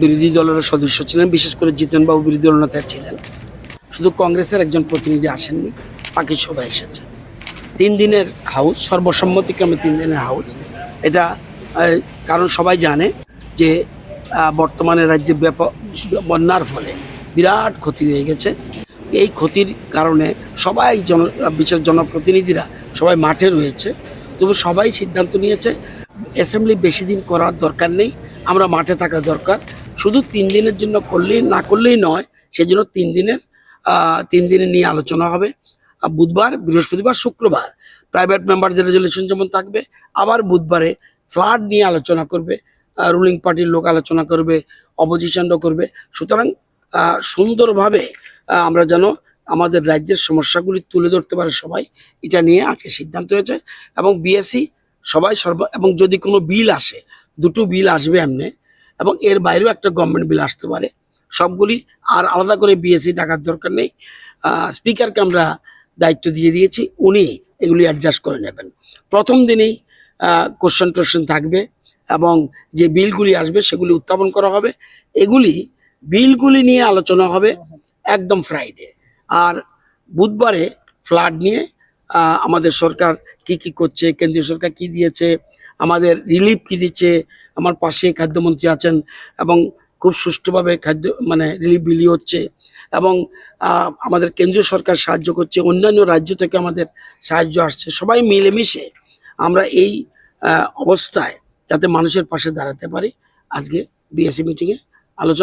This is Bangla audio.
বিরোধী দলের সদস্য ছিলেন, বিশেষ করে জিতেনবাবু বিরোধী দলনেতা ছিলেন। শুধু কংগ্রেসের একজন প্রতিনিধি আসেননি, বাকি সবাই এসেছে। তিন দিনের হাউস, সর্বসম্মতিক্রমে তিন দিনের হাউস। এটা কারণ সবাই জানে যে বর্তমানে রাজ্যে ব্যাপক বন্যার ফলে বিরাট ক্ষতি হয়ে গেছে। এই ক্ষতির কারণে সবাই জন, বিশেষ জনপ্রতিনিধিরা সবাই মাঠে রয়েছে। তবু সবাই সিদ্ধান্ত নিয়েছে, অ্যাসেম্বলি বেশি দিন করার দরকার নেই, আমরা মাঠে থাকা দরকার। শুধু তিন দিনের জন্য করলেই, না করলেই নয়, সেজন্য তিন দিনের তিন দিনের নিয়ে আলোচনা হবে। বুধবার, বৃহস্পতিবার, শুক্রবার প্রাইভেট মেম্বারদের রেজলিউশন যেমন থাকবে, আবার বুধবারে ফ্লাড নিয়ে আলোচনা করবে রুলিং পার্টির লোক আলোচনা করবে অপোজিশনও করবে। সুতরাং সুন্দরভাবে আমরা যেন আমাদের রাজ্যের সমস্যাগুলি তুলে ধরতে পারে সবাই, এটা নিয়ে আজকে সিদ্ধান্ত হয়েছে। এবং বিএসসি সবাই সর্ব, এবং যদি কোনো বিল আসে, দুটো বিল আসবে এমনি এবং এর বাইরেও একটা গভর্নমেন্ট বিল আসতে পারে। সবগুলি আর আলাদা করে বিএসসি ডাকার দরকার নেই। স্পিকারকে আমরা দায়িত্ব দিয়ে দিয়েছি, উনি এগুলি অ্যাডজাস্ট করে নেবেন। প্রথম দিনেই কোশ্চেন টোশ্চেন থাকবে এবং যে বিলগুলি আসবে সেগুলি উত্থাপন করা হবে। এগুলি, বিলগুলি নিয়ে আলোচনা হবে একদম ফ্রাইডে আর বুধবারে ফ্লাড নিয়ে আমাদের সরকার কি কি করছে, কেন্দ্রীয় সরকার কি দিয়েছে, আমাদের রিলিফ কি দিচ্ছে আমার পাশে খাদ্যমন্ত্রী আছেন এবং খুব সুষ্ঠুভাবে খাদ্য মানে রিলিফ বিলি হচ্ছে এবং আমাদের কেন্দ্রীয় সরকার সাহায্য করছে, অন্যান্য রাজ্য থেকে আমাদের সাহায্য আসছে, সবাই মিলেমিশে আমরা এই অবস্থায় যাতে মানুষের পাশে দাঁড়াতে পারি। আজকে বিএসসি মিটিংয়ে আলোচনা